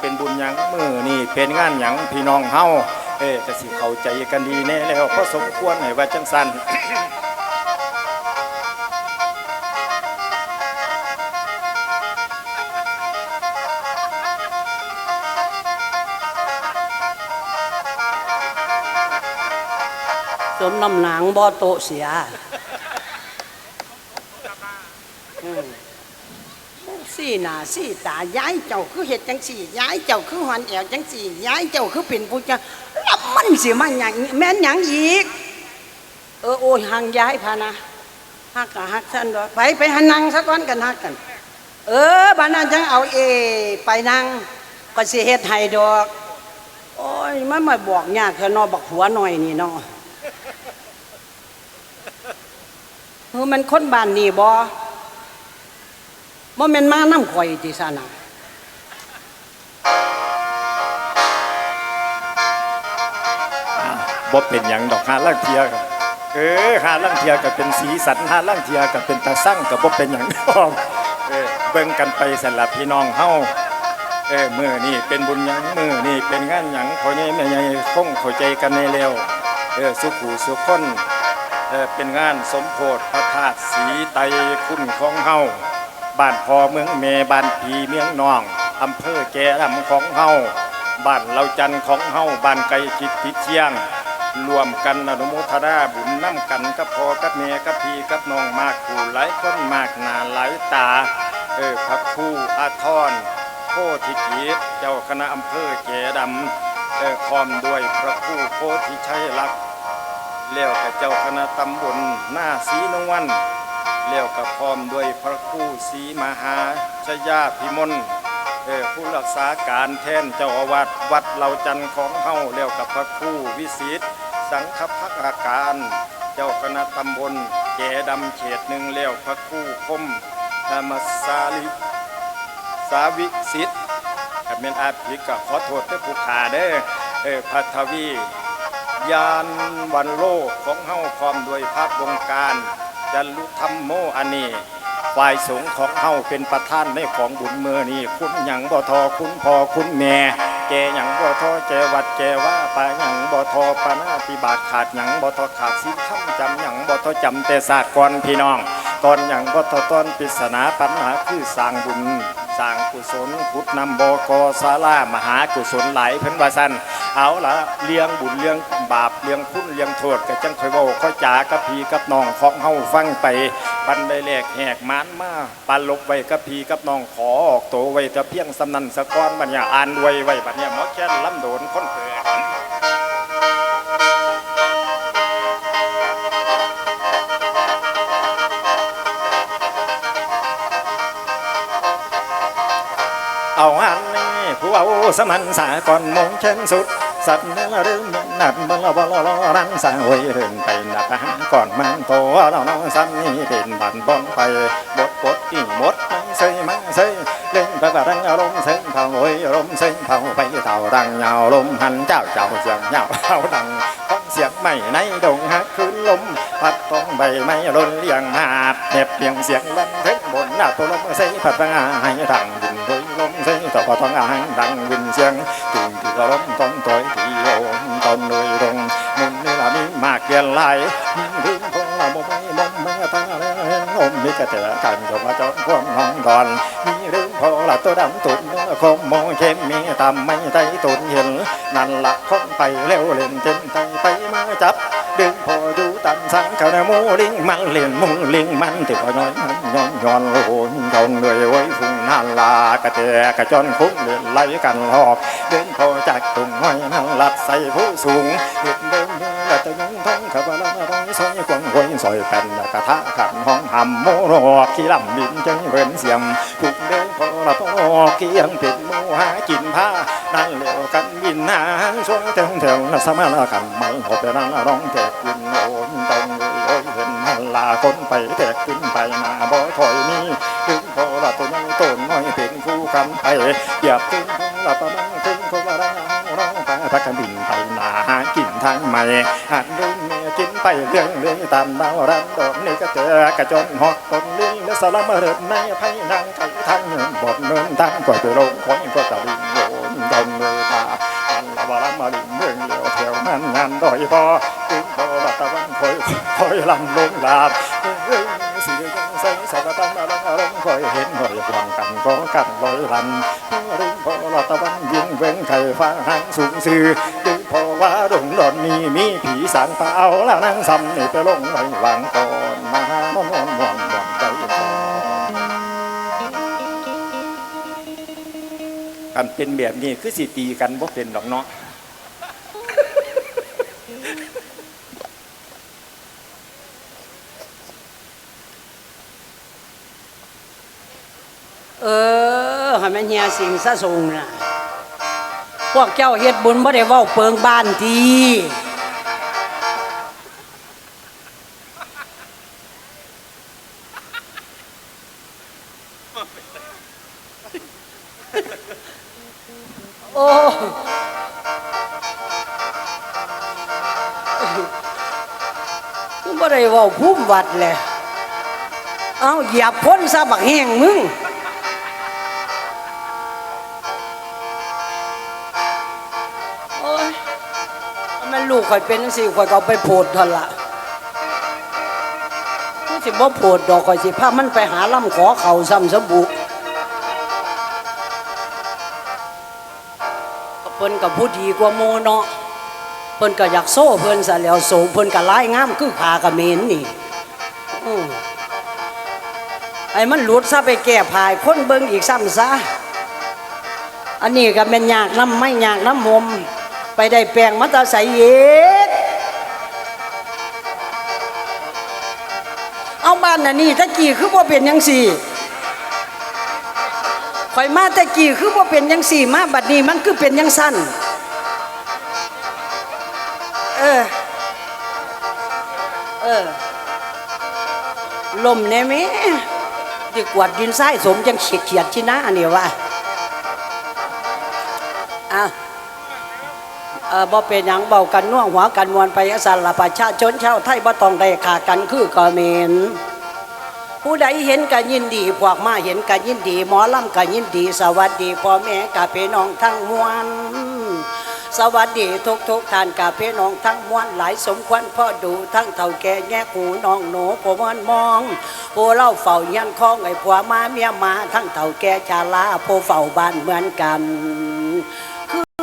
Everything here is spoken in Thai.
เป็นบุญหยังมือนี่เป็นงานหยังพี่น้องเฮาเอ้จะสิเข้าใจกันดีแน่แล้วพอสมควรให้ว่าจังสันสมน้ำหนังบ่โตะเสีย อืม สี่หน้าสีตาย้ายเจ้าคือเห็ดจังสี่ย้ายเจ้าคือหอนแอวจังสี่ย้ายเจ้าคือเป็นผู้จ้าแล้วมันสิมาหยังแม่นหยังอีก เออโอ้ยหังย้ายพานะฮักกะฮักซั่นดอกไปไปหันนั่งซะก่อนกันฮักกัน เออบ้านนั้นจังเอาเอ ไปนั่งก็สิเฮ็ดให้ดอก โอ้ยมันมาบอกยากเถอะนอบักหัวหน่อยนี่นาะเออมันคนบ้านนี่บ่ บ่แม่นมาน้ำข่อยติซะนะบ่เป็นหยังดอกหาล่างเทียกับเออหาล่างเทียกับเป็นสีสันหาล่างเทียกับเป็นตาสั่งกับบ่เป็นหยังดอกเออเบิ่งกันไปสลับพี่น้องเฮาเออมื้อนี่เป็นบุญหยังมื้อนี่เป็นงานหยังพ่อใหญ่แม่ใหญ่คงเข้าใจกันในแล้วเออสุขูสุขคนเออเป็นงานสมโพธิพระธาตุสีไตคุณของเฮา บ้านพ่อเมืองแม่บ้านพีเมืองนองอำเภอแก่ลำของเฮาบ้านเราจันของเฮาบ้านไกลคิดติดเชียง รวมกันอนุโมทนาบุญน้ำกันกับพ่อกับแม่กับพี่กับน้องมากคู่หลายคนมากหนาหลายตา เออพระครูอาทรโพธิกิจเจ้าคณะอำเภอแก่ดำเออพร้อมด้วยพระครูโพธิชัยลักษณ์เลี้ยวกับเจ้าคณะตำบลหน้าศีนวล เลี้ยวกับพร้อมด้วยพระครูศรีมหาชยาพิมลเออผู้รักษาการแทนเจ้าอาวาสวัดเหล่าจันทร์ของเฮาเรียกกับพระครูวิสิตสังฆพักอาการ เจ้าคณะตำบลแก่ดำเขตหนึ่งเลี้ยวพระครูคมธรรมสาลิสาวิสิทธิ์กับเมนอาภิกก็ขอโทษด้วยผู้ขาเด้อเออพัทวียานวันโลกของเฮาพร้อมด้วยภาพวงการ จันลุธรรมโมอันนี้ฝ่ายสงฆ์ของเฮาเป็นประธานในของบุญเมื่อนี้คุณหยังบ่ทอคุณพ่อคุณแม่แกหยังบ่ทอแจวัดแจว่าปาหยังบ่ทอปานาติบาขาดหยังบ่ทอขาดสิคำจำหยังบ่ทอจำแต่ศาสตร์ก่อนพี่น้องก่อนหยังบ่ทอต้นปริศนาปัญหาคือสร้างบุญสร้างกุศลพุทธนำบกศาลามหากุศลหลายเพิ่นว่าซั่นเอาละเลี้ยงบุญเลี้ยง บาปเลี้ยงคุณเลี้ยงโทษก็จังคอยเว้าค่อยจากับพีกับน้องของเฮาฟังไปบันไดแหลกแหกมานมาปันลบไว้กับพีกับน้องขอออกโตไว้แต่เพียงสำนันสะก้อนบัญญาอ่านไว้ไว้บัญญาหมอแค่นลำโดนคนเกิดเอาอันนี้ผู้เอาสมันสาก่อนมงเช่นสุด สัตว์เนื้อเรื่องนัดบลบลรันสาหวยเรื่องไปนับหาก่อนมันโตเราน้องซ้ำนี่เป็นบันบอนไปบดบดที่หมดไม่เซยไม่เซยเล่นไปบบรังอารมณ์เซยเผาหวยอารมณ์เซยเผาไปเต่ารังเงาลมหันเจ้าเจ้าเสียงเงาเทาดังฟังเสียงไม่ในดงหักคืนลมพัดต้องใบไม้ล้นเลียงหาบเน็บเลียงเสียงลันเทงบนหน้าตัวลมเซยผัดฟังอาให้ดังดินโดย ลมเซยต่อพอท้องอาหางดังวินเสียงตุ่มที่ลมต้นตัวที่โอนต้นเลยลงมุนนี่ละมีมากเกียนลายมีรื้นพงละมไม่มไม่ตาเลยอมมีกระเตะกันจมาจอนพวงห้องดอนมีรื้นพงละตัวดำตุ่นคมมองเข้มมีตำไม่ใจตุ่นเห็นนั่นละคนไปเร็วเล่นเต็มใจไปมาจับ ดึงพออยู่ตันสังเขาในมูลิงมันเลียนมูลิงมันที่พอย้อยมันย้อนย้อนโหนทองเลยไว้ฟุ้งนั่นลากระเตะกระจอนคุ้มเลียนไหลกันหอกเดินพอจากตุ่มห้อยนั่นหลัดใส่ผู้สูงเห็นเดินละตะยงท้องขับละร้อยซอยกวางหวยซอยเป็นกระทะขันห้องหำโมรอกขี้ลำดินจังเว้นเสียงถูกเดินพอละพอเกียงเป็นโม หากินผ้านั่นเหลวกันวินหาช่วงแถวแถวละสมาละกันไม่หอบไปนั่นละร้องแตกกินโอนตรงเลยโอยเห็นมันลาคนไปแตกขึ้นไปมาบ่ถอยนี่ถึงพอละตัวนั้นต้นน้อยเป็นคู่กันไปอยากถึงพอละประมาณถึงพอละร้องไปพักกันบินไปนาหากินทางใหม่หันดูเมีย กินไปเรื่องเรื่องตามดาวรันดอกนี่ก็เจอกระจนหอกต้นลิ้นเลสารมาเริดในไพ่นางไก่ทั้งเนินบดเนินทั้งก่อยไปลงคอยก็ตะลิงโยนดงเลยตาอันละบาลมาลิงเมืองเลียวแถวนั้นงานดอยพอถึงโตละตะวันคอยคอยลำลงลาบ สิเยังใส่สวัสดิ์มาลังอลังคอยเห็นคอยพลังกันก็กันลอยลันริงพอละตะวันยิงเว้งไข่ฟ้าหางสูงซื่อดึงพอว่าดงหลอนนี้มีผีสางเปล่าแล้วนั่งซ้ำนี่ไปลงไว้หวังก่อนมามอนมอนมอนมอนใจกันเป็นแบบนี้คือสิตีกันบ่เป็นดอกเนาะ เออให้มันเฮียสิงซะทรงนะพวกเจ้าเฮ็ดบุญบ่ได้เว้าเปิงบ้านทีโอ้มึงบ่ได้เว้าภูมิวัดเลยเอาเหยียบพ้นซะบักแห้งมึง ลูกข่อยเป็นจังซี่ข่อยก็เอาไปโพดท่าละมันสิบ่โพดดอกข่อยสิพามันไปหาล่ำขอเขาซ้ำสบุเพิ่นกับผู้ดีกว่าโมเนาะเพิ่นก็อยากโซ่เพิ่นซะแล้วโสมเพิ่นก็ร้ายงามคือขากระเมนนี่อือไอ้มันหลุดซะไปแก้ภายคนเบิ่งอีกซ้ำซะอันนี้ก็เป็นยากน้ำไม่ยากน้ำมม ไปได้แปลงมัตตาใสเย็ดเอาบ้านน่ะนี่ตะกี้คือว่เป็นยังสี่ข่อยมาตะกี้คือว่เป็นยังสี่มาบัดนี้มันคือเป็นยังสั้นเออเออลมเนี่ยม่ดีกวาดดินทรายสมจังเขียดเขียดที่หน้าเนี่ยว่าอะ เออบ่เป็นหยังเบากันน่วงหัวกันมวนไปอสันละประชาชนชาวไทยบ่ต้องได้ขากันคือก็เมนผู้ใดเห็นก็ยินดีพวกมาเห็นก็ยินดี หมอลำก็ยินดี สวัสดีพ่อแม่กับพี่น้องทั้งมวลสวัสดีทุกทุกๆท่านกับพี่น้องทั้งมวลหลายสมควรพ่อดูทั้งเท่าแก่แง่หูน้องหนูผมมันมองผู้เล่าเฝ้ายันคล้องไอ้ผัวมาเมียมาทั้งเท่าแก่ชาลาผู้เฝ้าบ้านเหมือนกัน